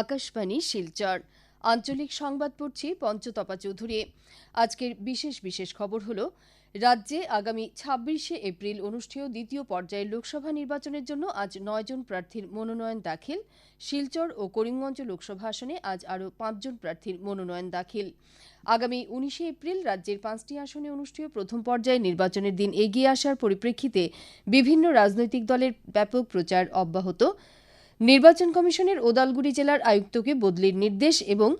আকাশবাণী শিলচর। আঞ্চলিক সংবাদ পড়ছি পঞ্চতপা চৌধুরী। আজকের বিশেষ বিশেষ খবর হল, রাজ্যে আগামী ছাব্বিশে এপ্রিল অনুষ্ঠেয় দ্বিতীয় পর্যায়ের লোকসভা নির্বাচনের জন্য আজ নয়জন প্রার্থীর মনোনয়ন দাখিল। শিলচর ও করিমগঞ্জ লোকসভা আসনে আজ আরও পাঁচজন প্রার্থীর মনোনয়ন দাখিল। আগামী উনিশে এপ্রিল রাজ্যের পাঁচটি আসনে অনুষ্ঠেয় প্রথম পর্যায়ে নির্বাচনের দিন এগিয়ে আসার পরিপ্রেক্ষিতে বিভিন্ন রাজনৈতিক দলের ব্যাপক প্রচার অব্যাহত। নির্বাচন কমিশনের ওদালগুড়ি জেলার আয়ুক্তকে বদলির নির্দেশ এবং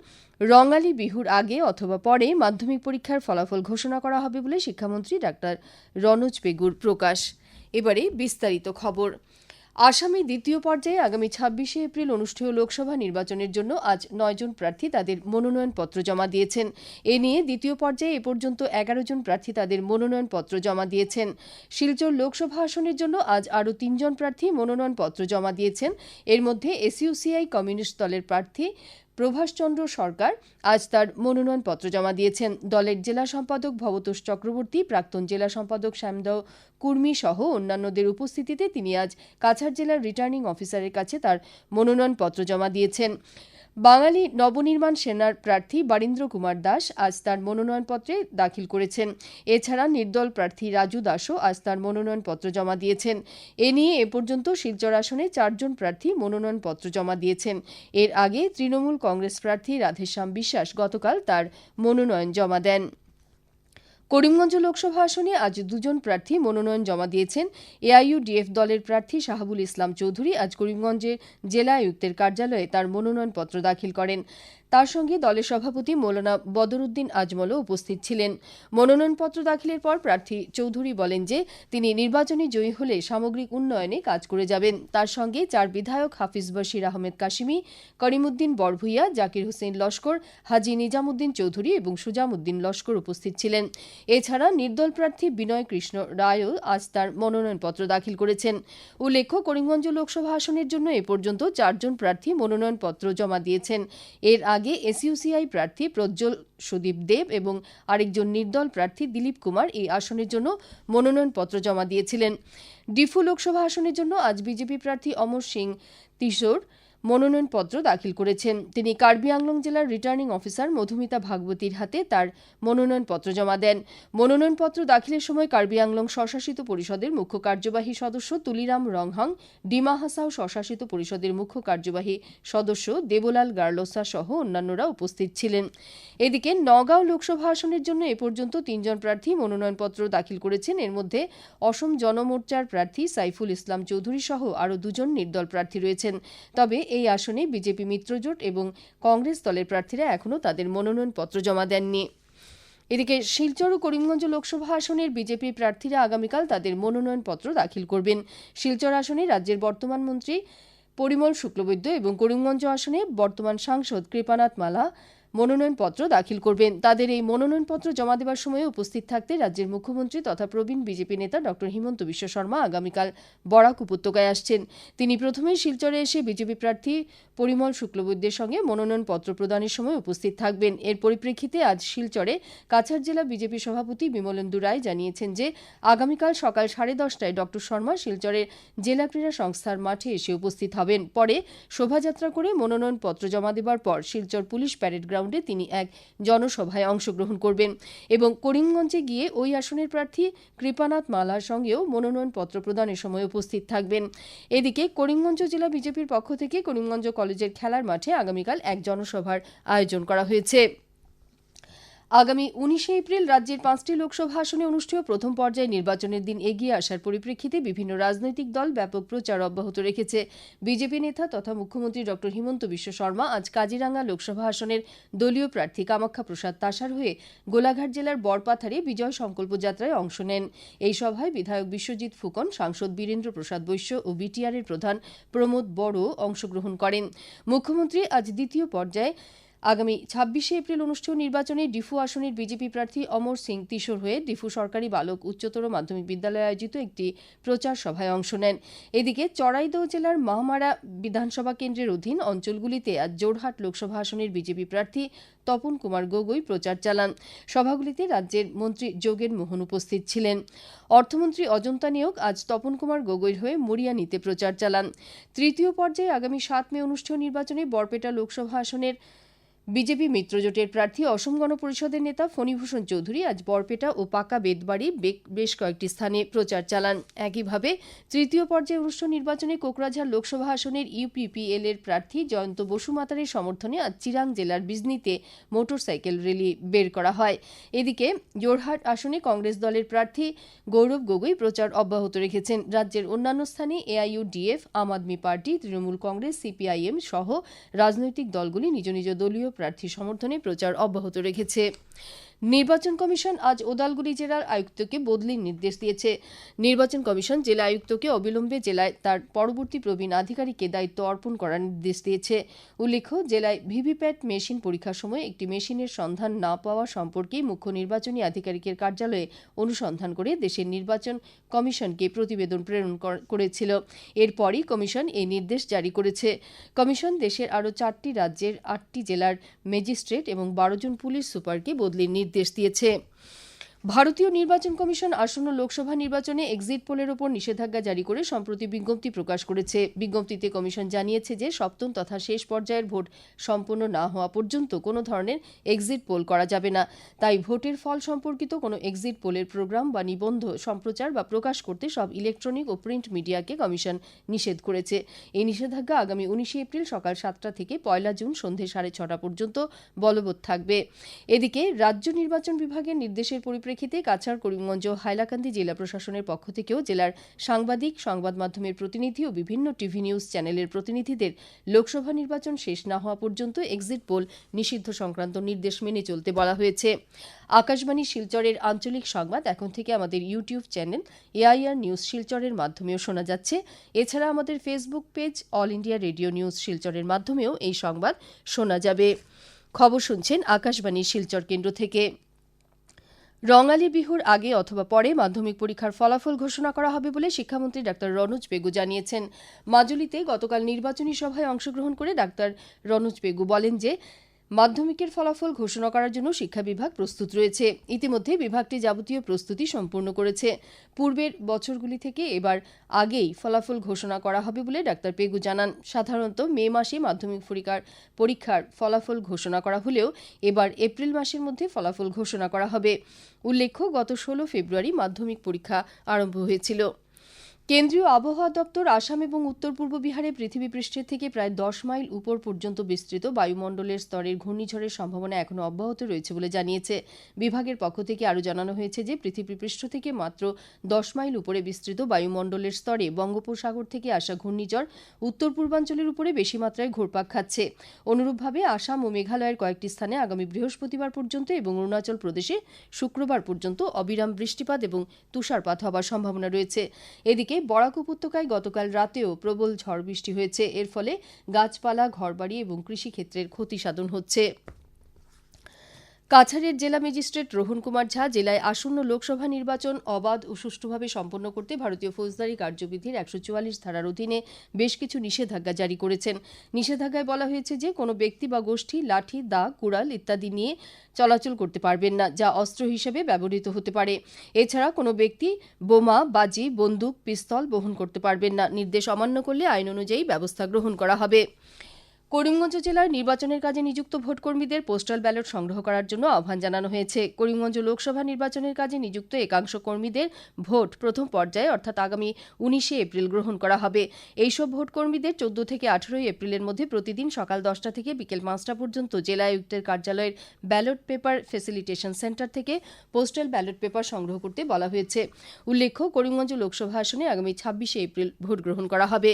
রঙালী বিহুর আগে অথবা পরে মাধ্যমিক পরীক্ষার ফলাফল ঘোষণা করা হবে বলে শিক্ষামন্ত্রী ডাক্তার রনোজ পেগুর প্রকাশ। এবারে বিস্তারিত খবর। আসামে দ্বিতীয় পর্যায়ে আগামী ছাব্বিশে এপ্রিল অনুষ্ঠেয় লোকসভা নির্বাচনের জন্য আজ নয়জন প্রার্থী তাদের মনোনয়নপত্র জমা দিয়েছেন। এ নিয়ে দ্বিতীয় পর্যায়ে এ পর্যন্ত এগারো জন প্রার্থী তাদের মনোনয়নপত্র জমা দিয়েছেন। শিলচর লোকসভা আসনের জন্য আজ আরও তিনজন প্রার্থী মনোনয়নপত্র জমা দিয়েছেন। এর মধ্যে এসইউসিআই কমিউনিস্ট দলের প্রার্থী প্রভাষচন্দ্র সরকার আজ তার মনোনয়নপত্র জমা দিয়েছেন। দলের জেলা সম্পাদক ভবতোষ চক্রবর্তী, প্রাক্তন জেলা সম্পাদক শ্যামদ কুর্মী সহ অন্যান্যদের উপস্থিতিতে তিনি আজ কাছাড় জেলার রিটার্নিং অফিসারের কাছে তার মনোনয়নপত্র জমা দিয়েছেন। বাঙালি নবনির্মাণ সেনার প্রার্থী বারীন্দ্র কুমার দাস আজ তার মনোনয়নপত্রে দাখিল করেছেন। এছাড়া নির্দল প্রার্থী রাজু দাসও আজ তার মনোনয়নপত্র জমা দিয়েছেন। এ নিয়ে এ পর্যন্ত শিলচর আসনে চারজন প্রার্থী মনোনয়নপত্র জমা দিয়েছেন। এর আগে তৃণমূল কংগ্রেস প্রার্থী রাধেশ্যাম বিশ্বাস গতকাল তার মনোনয়ন জমা দেন। করিমগঞ্জ লোকসভা আসনে আজ দুজন প্রার্থী মনোনয়ন জমা দিয়েছেন। এআইইউডিএফ দলের প্রার্থী শাহাবুল ইসলাম চৌধুরী আজ করিমগঞ্জের জেলা আয়ুক্তের কার্যালয়ে তার মনোনয়নপত্র দাখিল করেন। তার সঙ্গে দলের সভাপতি মৌলানা বদরুদ্দিন আজমলও উপস্থিত ছিলেন। মনোনয়নপত্র দাখিলের পর প্রার্থী চৌধুরী বলেন যে, তিনি নির্বাচনে জয়ী হলে সামগ্রিক উন্নয়নে কাজ করে যাবেন। তার সঙ্গে চার বিধায়ক হাফিজ বশির আহমেদ কাশিমি, করিমুদ্দিন বরভুইয়া, জাকির হোসেন লস্কর, হাজি নিজামুদ্দিন চৌধুরী এবং সুজামুদ্দিন লস্কর উপস্থিত ছিলেন। এছাড়া নির্দল প্রার্থী বিনয় কৃষ্ণ রায়ও আজ তার মনোনয়নপত্র দাখিল করেছেন। উল্লেখ্য, করিমগঞ্জ লোকসভা আসনের জন্য এ পর্যন্ত চারজন প্রার্থী মনোনয়নপত্র জমা দিয়েছেন। এর আগে এসইউসিআই প্রার্থী প্রজ্জ্বল সুদীপ দেব এবং আরেকজন নির্দল প্রার্থী দিলীপ কুমার এই আসনের জন্য মনোনয়নপত্র জমা দিয়েছিলেন। ডিফু লোকসভা আসনের জন্য আজ বিজেপি প্রার্থী অমর সিং তিশোর মনোনয়নপত্র দাখিল করেছেন। তিনি কার্বি আংলং জেলার রিটার্নিং অফিসার মধুমিতা ভাগবতীর হাতে তার মনোনয়নপত্র জমা দেন। মনোনয়নপত্র দাখিলের সময় কার্বি আংলং স্বশাসিত পরিষদের মুখ্য কার্যবাহী সদস্য তুলিরাম রংহাং, ডিমা হাসাও স্বশাসিত পরিষদের মুখ্য কার্যবাহী সদস্য দেবলাল গার্লোসা সহ অন্যান্যরা উপস্থিত ছিলেন। এদিকে নগাঁও লোকসভা আসনের জন্য এ পর্যন্ত তিনজন প্রার্থী মনোনয়নপত্র দাখিল করেছেন। এর মধ্যে অসম জনমোর্চার প্রার্থী সাইফুল ইসলাম চৌধুরী সহ আরও দুজন নির্দল প্রার্থী রয়েছেন। তবে এই আসনে বিজেপি মিত্রজোট এবং কংগ্রেস দলের প্রার্থীরা এখনও তাদের মনোনয়নপত্র জমা দেননি। এদিকে শিলচর ও করিমগঞ্জ লোকসভা আসনের বিজেপি প্রার্থীরা আগামীকাল তাদের মনোনয়নপত্র দাখিল করবেন। শিলচর আসনে রাজ্যের বর্তমান মন্ত্রী পরিমল শুক্লবৈদ্য এবং করিমগঞ্জ আসনে বর্তমান সাংসদ কৃপানাথ মালা মনোনয়নপত্র দাখিল করবেন। তাদের এই মনোনয়নপত্র জমা দেবার সময়ে উপস্থিত থাকতে রাজ্যের মুখ্যমন্ত্রী তথা প্রবীণ বিজেপি নেতা ড হিমন্ত বিশ্ব শর্মা আগামীকাল বরাক উপত্যকায় আসছেন। তিনি প্রথমে শিলচরে এসে বিজেপি প্রার্থী পরিমল শুক্লবৈদ্যের সঙ্গে মনোনয়নপত্র প্রদানের সময় উপস্থিত থাকবেন। এর পরিপ্রেক্ষিতে আজ শিলচরে কাছাড় জেলা বিজেপি সভাপতি বিমলেন্দু রায় জানিয়েছেন যে, আগামীকাল সকাল সাড়ে দশটায় ড শর্মা শিলচরের জেলা ক্রীড়া সংস্থার মাঠে এসে উপস্থিত হবেন। পরে শোভাযাত্রা করে মনোনয়নপত্র জমা দেবার পর শিলচর পুলিশ প্যারেড গ্রাউন্ডে তিনি এক জনসভায় অংশগ্রহণ করবেন এবং করিমগঞ্জে গিয়ে ওই আসনের প্রার্থী কৃপানাথ মালার সঙ্গেও মনোনয়নপত্র প্রদানের সময় উপস্থিত থাকবেন। এদিকে করিমগঞ্জ জেলা বিজেপির পক্ষ থেকে করিমগঞ্জ কলেজের খেলার মাঠে আগামীকাল এক জনসভার আয়োজন করা হয়েছে। আগামী উনিশে এপ্রিল রাজ্যের পাঁচটি লোকসভা আসনে অনুষ্ঠেয় প্রথম পর্যায়ে নির্বাচনের দিন এগিয়ে আসার পরিপ্রেক্ষিতে বিভিন্ন রাজনৈতিক দল ব্যাপক প্রচার অব্যাহত রেখেছে। বিজেপি নেতা তথা মুখ্যমন্ত্রী ড. হিমন্ত বিশ্ব শর্মা আজ কাজিরাঙ্গা লোকসভা আসনের দলীয় প্রার্থী কামাখ্যা প্রসাদ তাসার হয়ে গোলাঘাট জেলার বরপাথারে বিজয় সংকল্প যাত্রায় অংশ নেন। এই সভায় বিধায়ক বিশ্বজিৎ ফুকন, সাংসদ বীরেন্দ্র প্রসাদ বৈশ্য ও বিটিআরের প্রধান প্রমোদ বড় অংশগ্রহণ করেন। মুখ্যমন্ত্রী আজ দ্বিতীয় পর্যায়ে আগামী ছাব্বিশে এপ্রিল অনুষ্ঠেয় নির্বাচনে ডিফু আসনের বিজেপি প্রার্থী অমর সিং তিশোর হয়ে ডিফু সরকারি বালক উচ্চতর মাধ্যমিক বিদ্যালয়ে আয়োজিত একটি প্রচার সভায় অংশ নেন। এদিকে চড়াইদহ জেলার মাহমারা বিধানসভা কেন্দ্রের অধীন অঞ্চলগুলিতে আজ জোরহাট লোকসভা আসনের বিজেপি প্রার্থী তপন কুমার গগৈ প্রচার চালান। সভাগুলিতে রাজ্যের মন্ত্রী যোগেন মোহন উপস্থিত ছিলেন। অর্থমন্ত্রী অজন্তা নিয়োগ আজ তপন কুমার গগৈর হয়ে মরিয়ানিতে প্রচার চালান। তৃতীয় পর্যায়ে আগামী সাত মে অনুষ্ঠেয় নির্বাচনে বরপেটা লোকসভা আসনের বিজেপি মিত্রজোটের প্রার্থী অসম গণপরিষদের নেতা ফণীভূষণ চৌধুরী আজ বরপেটা ও পাকা বেদবাড়ি বেশ কয়েকটি স্থানে প্রচার চালান। একইভাবে তৃতীয় পর্যায়ে অনুষ্ঠিত নির্বাচনে কোকরাঝাড় লোকসভা আসনের ইউপিপিএল এর প্রার্থী জয়ন্ত বসুমাতারের সমর্থনে আজ চিরাং জেলার বিজনিতে মোটরসাইকেল র্যালি বের করা হয়। এদিকে জোরহাট আসনে কংগ্রেস দলের প্রার্থী গৌরব গগৈ প্রচার অব্যাহত রেখেছেন। রাজ্যের অন্যান্য স্থানে AIUDF Aam Aadmi party, Trinamool Congress, CPIM সহ রাজনৈতিক দলগুলি নিজ নিজ দলীয় প্রার্থী সমর্থনে প্রচার অব্যাহত রেখেছে। নির্বাচন কমিশন আজ ওদালগুড়ি জেলার আয়ুক্তকে বদলির নির্দেশ দিয়েছে। নির্বাচন কমিশন জেলা আয়ুক্তকে অবিলম্বে জেলায় তার পরবর্তী প্রবীণ আধিকারিককে দায়িত্ব অর্পণ করার নির্দেশ দিয়েছে। উল্লেখ্য, জেলায় ভিভিপ্যাট মেশিন পরীক্ষার সময় একটি মেশিনের সন্ধান না পাওয়া সম্পর্কে মুখ্য নির্বাচনী আধিকারিকের কার্যালয়ে অনুসন্ধান করে দেশের নির্বাচন কমিশনকে প্রতিবেদন প্রেরণ কর- করেছিল। এরপরই কমিশন এই নির্দেশ জারি করেছে। কমিশন দেশের আরও চারটি রাজ্যের আটটি জেলার ম্যাজিস্ট্রেট এবং বারো জন পুলিশ সুপারকে বদলির নির্দেশ দিয়েছে। ভারতীয় নির্বাচন কমিশন আসন্ন লোকসভা নির্বাচনে এক্সিট পোলের ওপর নিষেধাজ্ঞা জারি করে সম্প্রতি বিজ্ঞপ্তি প্রকাশ করেছে। বিজ্ঞপ্তিতে কমিশন জানিয়েছে যে সপ্তম তথা শেষ পর্যায়ের ভোট সম্পন্ন না হওয়া পর্যন্ত কোনো ধরনের এক্সিট পোল করা যাবে না। তাই ভোটের ফল সম্পর্কিত কোনো এক্সিট পোলের প্রোগ্রাম বা নিবন্ধ, সম্প্রচার বা প্রকাশ করতে সব ইলেকট্রনিক ও প্রিন্ট মিডিয়াকে কমিশন নিষেধ করেছে। এই নিষেধাজ্ঞা আগামী উনিশে এপ্রিল সকাল সাতটা থেকে পয়লা জুন সন্ধে সাড়ে ছটা পর্যন্ত বলবৎ থাকবে। এদিকে রাজ্য নির্বাচন বিভাগের নির্দেশের পরিপ্রেক্ষিতে কাছাড়, করিমগঞ্জ ও হাইলাকান্দি জেলা প্রশাসনের পক্ষ থেকেও জেলার সাংবাদিক, সংবাদ মাধ্যমের প্রতিনিধি ও বিভিন্ন টিভি নিউজ চ্যানেলের প্রতিনিধিদের লোকসভা নির্বাচন শেষ না হওয়া পর্যন্ত এক্সিট পোল নিষিদ্ধ সংক্রান্ত নির্দেশ মেনে চলতে বলা হয়েছে। আকাশবাণী শিলচরের আঞ্চলিক সংবাদ, এখন থেকে আমাদের ইউটিউব চ্যানেল এআইআর নিউজ শিলচরের মাধ্যমেও শোনা যাচ্ছে। এছাড়া আমাদের Facebook page all India radio news শিলচরের মাধ্যমেও এই সংবাদ শোনা যাবে। খবর শুনছেন আকাশবাণী শিলচর কেন্দ্র থেকে। রঙালী বিহুর আগে অথবা পরে মাধ্যমিক পরীক্ষার ফলাফল ঘোষণা করা হবে বলে শিক্ষামন্ত্রী ডাক্তার রনোজ বেগু জানিয়েছেন। মাজুলিতে গতকাল নির্বাচনী সভায় অংশগ্রহণ করে ডাক্তার রনোজ বেগু বলেন যে মাধ্যমিকের ফলাফল ঘোষণা করার জন্য শিক্ষা বিভাগ প্রস্তুত রয়েছে। ইতিমধ্যে বিভাগটি যাবতীয় প্রস্তুতি সম্পূর্ণ করেছে। পূর্বের বছরগুলি থেকে এবার আগেই ফলাফল ঘোষণা করা হবে বলে ডাক্তার পেগু জানান। সাধারণত মে মাসে মাধ্যমিক পরীক্ষার পরীক্ষার ফলাফল ঘোষণা করা হলেও এবার এপ্রিল মাসের মধ্যে ফলাফল ঘোষণা করা হবে। উল্লেখ্য, গত ষোলো ফেব্রুয়ারি মাধ্যমিক পরীক্ষা আরম্ভ হয়েছিল। কেন্দ্রীয় আবহাওয়া দপ্তর আসাম এবং উত্তর পূর্ব বিহারে পৃথিবী পৃষ্ঠের থেকে প্রায় দশ মাইল উপর পর্যন্ত বিস্তৃত বায়ুমণ্ডলের স্তরের ঘূর্ণিঝড়ের সম্ভাবনা এখনও অব্যাহত রয়েছে বলে জানিয়েছে। বিভাগের পক্ষ থেকে আরও জানানো হয়েছে যে, পৃথিবী পৃষ্ঠ থেকে মাত্র দশ মাইল উপরে বিস্তৃত বায়ুমণ্ডলের স্তরে বঙ্গোপসাগর থেকে আসা ঘূর্ণিঝড় উত্তর পূর্বাঞ্চলের উপরে বেশি মাত্রায় ঘুরপাক খাচ্ছে। অনুরূপভাবে আসাম ও মেঘালয়ের কয়েকটি স্থানে আগামী বৃহস্পতিবার পর্যন্ত এবং অরুণাচল প্রদেশে শুক্রবার পর্যন্ত অবিরাম বৃষ্টিপাত এবং তুষারপাত হবার সম্ভাবনা রয়েছে। এদিকে বরাক উপত্যকায় গতকাল রাতেও প্রবল ঝড় বৃষ্টি হয়েছে। এর ফলে গাছপালা, ঘরবাড়ি এবং কৃষিক্ষেত্রের ক্ষতি সাধন হচ্ছে। কাছাড়ের জেলা ম্যাজিস্ট্রেট রোহন কুমার ঝা জেলায় আসন্ন লোকসভা নির্বাচন অবাধ ও সুষ্ঠুভাবে সম্পন্ন করতে ভারতীয় ফৌজদারি কার্যবিধির একশো চুয়াল্লিশ ধারার অধীনে বেশ কিছু নিষেধাজ্ঞা জারি করেছেন। নিষেধাজ্ঞায় বলা হয়েছে যে, কোনো ব্যক্তি বা গোষ্ঠী লাঠি, দা, কুড়াল ইত্যাদি নিয়ে চলাচল করতে পারবেন না, যা অস্ত্র হিসেবে ব্যবহৃত হতে পারে। এছাড়া কোনো ব্যক্তি বোমা, বাজি, বন্দুক, পিস্তল বহন করতে পারবেন না। নির্দেশ অমান্য করলে আইন অনুযায়ী ব্যবস্থা গ্রহণ করা হবে। করিমগঞ্জ জেলার নির্বাচনের কাজে নিযুক্ত ভোটকর্মীদের পোস্টাল ব্যালট সংগ্রহ করার জন্য আহ্বান জানানো হয়েছে। করিমগঞ্জ লোকসভা নির্বাচনের কাজে নিযুক্ত একাংশ কর্মীদের ভোট প্রথম পর্যায়ে, অর্থাৎ আগামী উনিশে এপ্রিল গ্রহণ করা হবে। এইসব ভোটকর্মীদের চোদ্দ থেকে আঠেরোই এপ্রিলের মধ্যে প্রতিদিন সকাল দশটা থেকে বিকেল পাঁচটা পর্যন্ত জেলা আয়ুক্তের কার্যালয়ের ব্যালট পেপার ফেসিলিটেশন সেন্টার থেকে পোস্টাল ব্যালট পেপার সংগ্রহ করতে বলা হয়েছে। উল্লেখ্য, করিমগঞ্জ লোকসভা আসনে আগামী ছাব্বিশে এপ্রিল ভোট গ্রহণ করা হবে।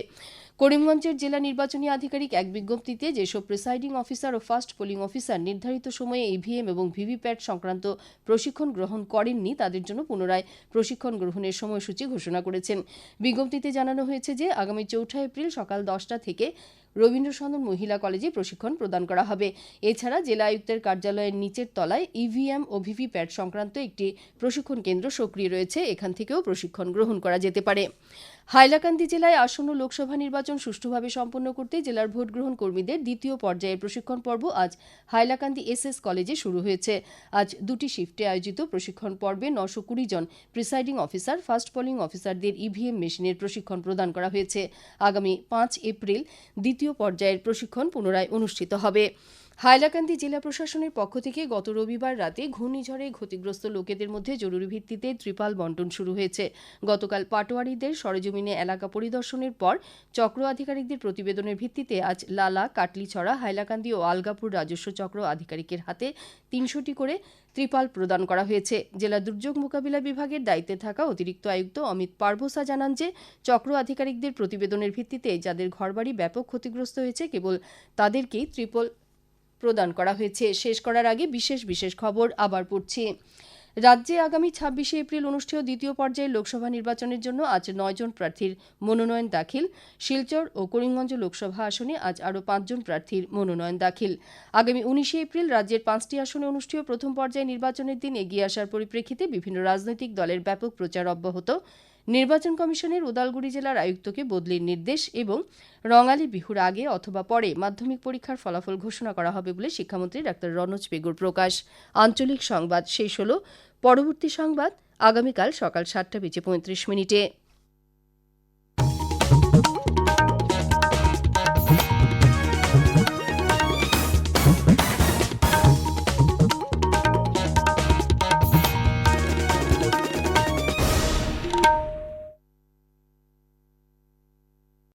করিমগঞ্জের জেলা নির্বাচনী আধিকারিক এক বিজ্ঞপ্তিতে যেসব প্রিসাইডিং অফিসার ও ফার্স্ট পোলিং অফিসার নির্ধারিত সময়ে ইভিএম এবং ভিভিপ্যাট সংক্রান্ত প্রশিক্ষণ গ্রহণ করেননি, তাদের জন্য পুনরায় প্রশিক্ষণ গ্রহণের সময়সূচি ঘোষণা করেছেন। বিজ্ঞপ্তিতে জানানো হয়েছে যে, আগামী চৌঠা এপ্রিল সকাল দশটা থেকে রবীন্দ্রসদন মহিলা কলেজে প্রশিক্ষণ প্রদান করা হবে। এছাড়া জেলা আয়ুক্তের কার্যালয়ের নিচের তলায় ইভিএম ও ভিভিপ্যাট সংক্রান্ত একটি প্রশিক্ষণ কেন্দ্র সক্রিয় রয়েছে। এখান থেকেও প্রশিক্ষণ গ্রহণ করা যেতে পারে। হাইলাকান্দি জেলায় আসন্ন লোকসভা নির্বাচন সুষ্ঠুভাবে সম্পন্ন করতে জেলার ভোট গ্রহণ কর্মীদের দ্বিতীয় পর্যায়ের প্রশিক্ষণ পর্ব আজ হাইলাকান্দি এসএস কলেজে শুরু হয়েছে। আজ দুটি শিফটে আয়োজিত প্রশিক্ষণ পর্বে নশো কুড়ি জন প্রিসাইডিং অফিসার ফার্স্ট পোলিং অফিসারদের ইভিএম মেশিনের প্রশিক্ষণ প্রদান করা হয়েছে। আগামী পাঁচ এপ্রিল দ্বিতীয় পর্যায়ের প্রশিক্ষণ পুনরায় অনুষ্ঠিত হবে। হাইলাকান্দি জেলা প্রশাসনের পক্ষ থেকে গত রবিবার রাতে ঘূর্ণিঝড়ে ক্ষতিগ্রস্ত লোকেদের মধ্যে জরুরি ভিত্তিতে ত্রিপাল বন্টন শুরু হয়েছে। গতকাল পাটোয়ারিদের সরেজমিনে এলাকা পরিদর্শনের পর চক্র আধিকারিকদের প্রতিবেদনের ভিত্তিতে আজ লালা, কাটলিছড়া, হাইলাকান্দি ও আলগাপুর রাজস্ব চক্র আধিকারিকের হাতে তিনশোটি করে ত্রিপাল প্রদান করা হয়েছে। জেলা দুর্যোগ মোকাবিলা বিভাগের দায়িত্বে থাকা অতিরিক্ত আয়ুক্ত অমিত পারভোসা জানান যে, চক্র আধিকারিকদের প্রতিবেদনের ভিত্তিতে যাদের ঘরবাড়ি ব্যাপক ক্ষতিগ্রস্ত হয়েছে, কেবল তাদেরকেই ত্রিপল প্রদান করা হয়েছে। শেষ করার আগে বিশেষ বিশেষ খবর আবার পড়ছি। রাজ্যে আগামী ছাব্বিশে এপ্রিল অনুষ্ঠেয় দ্বিতীয় পর্যায়ের লোকসভা নির্বাচনের জন্য আজ নয়জন প্রার্থীর মনোনয়ন দাখিল। শিলচর ও করিমগঞ্জ লোকসভা আসনে আজ আরও পাঁচজন প্রার্থীর মনোনয়ন দাখিল। আগামী উনিশে এপ্রিল রাজ্যের পাঁচটি আসনে অনুষ্ঠেয় প্রথম পর্যায়ে নির্বাচনের দিন এগিয়ে আসার পরিপ্রেক্ষিতে বিভিন্ন রাজনৈতিক দলের ব্যাপক প্রচার অব্যাহত। নির্বাচন কমিশনের উদালগুড়ি জেলার আয়ুক্তকে বদলির নির্দেশ এবং রঙালী বিহুর আগে অথবা পরে মাধ্যমিক পরীক্ষার ফলাফল ঘোষণা করা হবে বলে শিক্ষামন্ত্রী ডাক্তার রনজ বেগুর প্রকাশ। আঞ্চলিক সংবাদ শেষ হল। পরবর্তী সংবাদ আগামীকাল সকাল সাতটা বেজে পঁয়ত্রিশ মিনিটে।